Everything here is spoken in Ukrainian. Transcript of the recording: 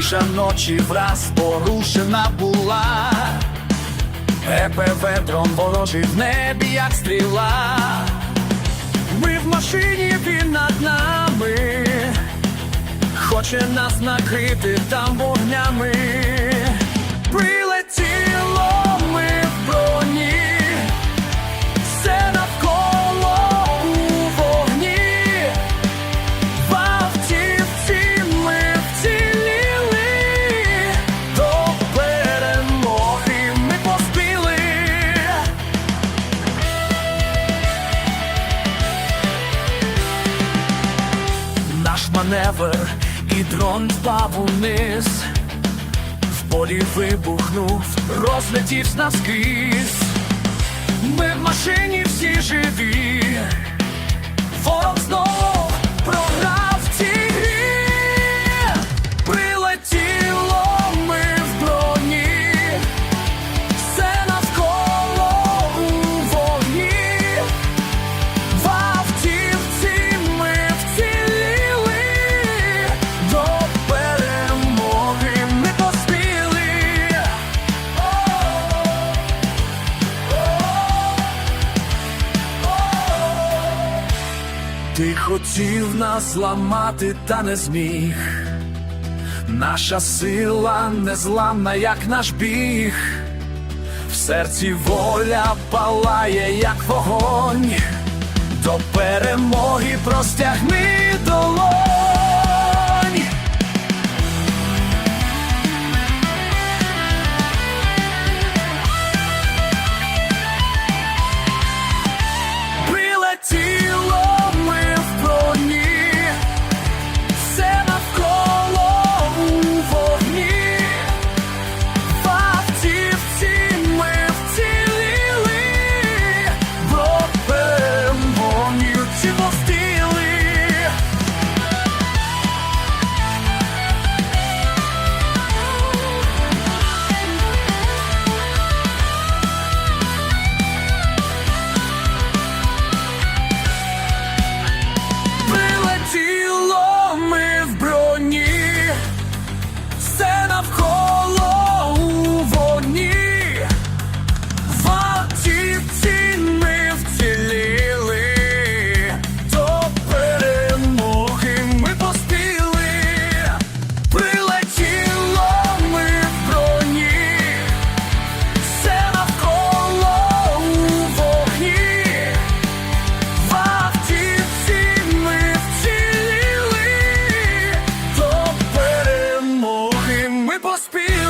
Тиша ночі враз порушена була, ЕПВ дрон ворожий в небі, як стріла. Ми в машині він над нами, хоче нас накрити там вогнями. Маневр і дрон впав униз, в полі вибухнув, розлетівсь наскрізь. Ти хотів нас ламати, та не зміг. Наша сила незламна, як наш біг. В серці воля палає, як вогонь. До перемоги простягни долонь. ми поспіли.